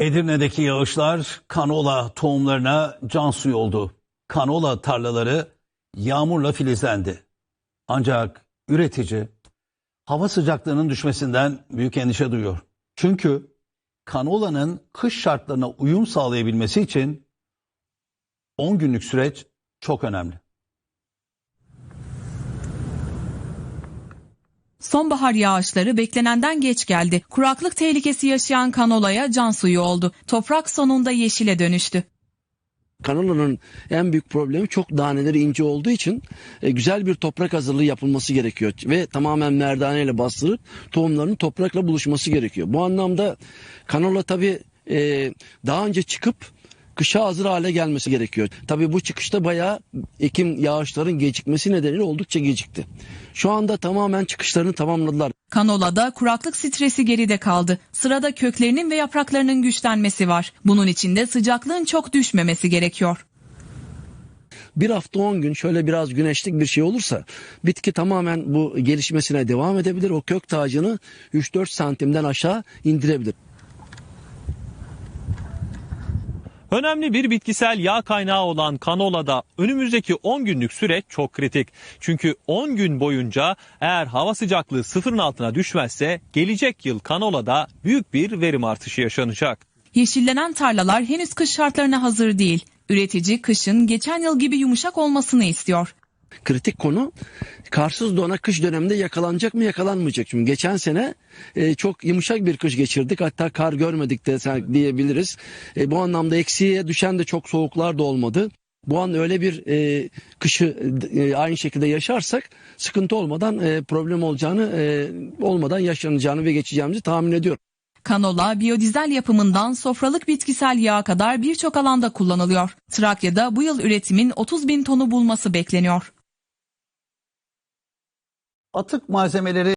Edirne'deki yağışlar kanola tohumlarına can suyu oldu. Kanola tarlaları yağmurla filizlendi. Ancak üretici hava sıcaklığının düşmesinden büyük endişe duyuyor. Çünkü kanolanın kış şartlarına uyum sağlayabilmesi için 10 günlük süreç çok önemli. Sonbahar yağışları beklenenden geç geldi. Kuraklık tehlikesi yaşayan kanolaya can suyu oldu. Toprak sonunda yeşile dönüştü. Kanolanın en büyük problemi çok daneleri ince olduğu için e, güzel bir toprak hazırlığı yapılması gerekiyor ve tamamen merdaneyle bastırıp tohumların toprakla buluşması gerekiyor. Bu anlamda kanola tabii e, daha önce çıkıp kışa hazır hale gelmesi gerekiyor. Tabii bu çıkışta bayağı ekim yağışların gecikmesi nedeniyle oldukça gecikti. Şu anda tamamen çıkışlarını tamamladılar. Kanolada kuraklık stresi geride kaldı. Sırada köklerinin ve yapraklarının güçlenmesi var. Bunun için de sıcaklığın çok düşmemesi gerekiyor. bir hafta 10 gün şöyle biraz güneşlik bir şey olursa bitki tamamen bu gelişmesine devam edebilir. O kök tacını 3-4 santimden aşağı indirebilir. Önemli bir bitkisel yağ kaynağı olan kanolada önümüzdeki 10 günlük süreç çok kritik. Çünkü 10 gün boyunca eğer hava sıcaklığı sıfırın altına düşmezse gelecek yıl kanolada büyük bir verim artışı yaşanacak. Yeşillenen tarlalar henüz kış şartlarına hazır değil. Üretici kışın geçen yıl gibi yumuşak olmasını istiyor. Kritik konu karsız dona kış döneminde yakalanacak mı yakalanmayacak. Çünkü geçen sene e, çok yumuşak bir kış geçirdik. Hatta kar görmedik de diyebiliriz. E, bu anlamda eksiye düşen de çok soğuklar da olmadı. Bu an öyle bir e, kışı e, aynı şekilde yaşarsak sıkıntı olmadan e, problem olacağını e, olmadan yaşanacağını ve geçeceğimizi tahmin ediyorum. Kanola biyodizel yapımından sofralık bitkisel yağa kadar birçok alanda kullanılıyor. Trakya'da bu yıl üretimin 30 bin tonu bulması bekleniyor. Atık malzemeleri